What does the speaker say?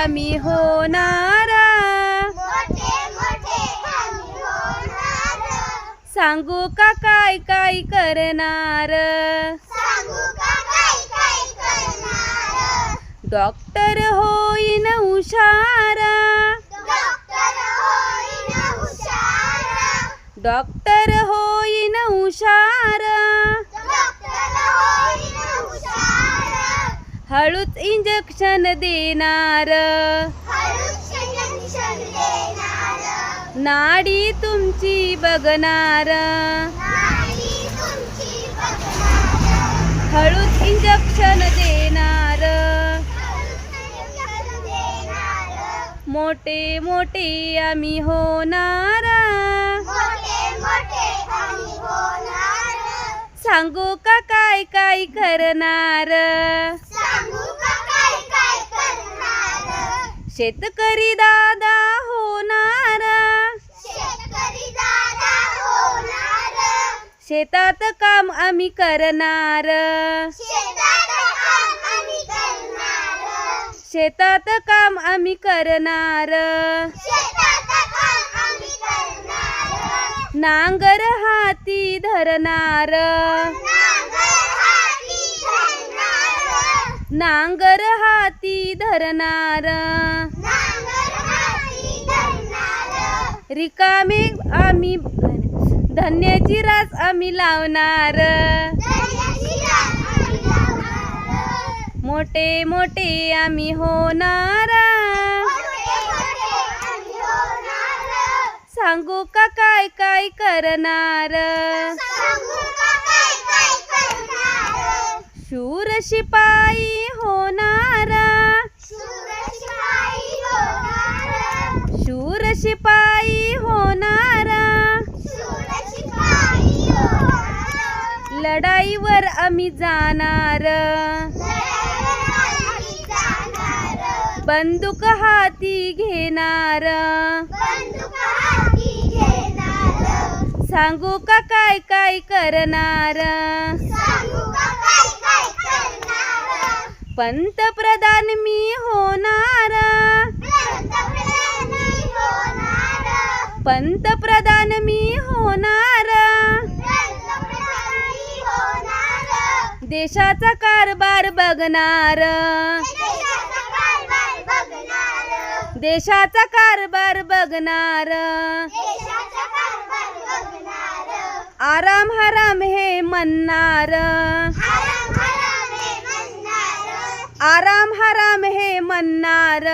आम्ही होणार. मोठे मोठे आम्ही होणार. सांगू का काय काय करणार? सांगू का काय काय करणार? डॉक्टर होईन हुशार. डॉक्टर होईन हुशार डॉक्टर होईन हुशार डॉक्टर होईन हुशार हळूच इंजेक्शन देणार. नाडी तुमची बघणार. हळूच इंजेक्शन देणार. मोठे मोठे आम्ही होणार. सांगू का काय काय करणार? शेतकरी दादा होणार. शेतकरी दादा होणार. शेतात काम आम्ही करणार. शेतात काम आम्ही करणार. शेतात काम आम्ही करणार. शेतात काम आम्ही करणार. नांगर हाती धरणार नांगर हाती धरणार नांगर हाती धरणार. नांगर हाती धरणार. रिकामे आम्ही धान्याची रास आम्ही लावणार. मोठे मोठे आम्ही होणार. सांगू का काय काय करणार सांगू का काय काय करणार शूर शिपाई होणारा. शूरशिपाई शूर शिपाई होणारा. लढाईवर आम्ही जाणार. बंदूक हाती बंदूक हाती घेणार. सांगू का काय काय करणार सांगू का काय काय करणार पंतप्रधान मी होणार. पंतप्रधान मी होणार. देशाचा कारभार बघणार. देशाचा कारभार बघणार. आराम हराम हे हे म्हणणार. आराम हराम हे म्हणणार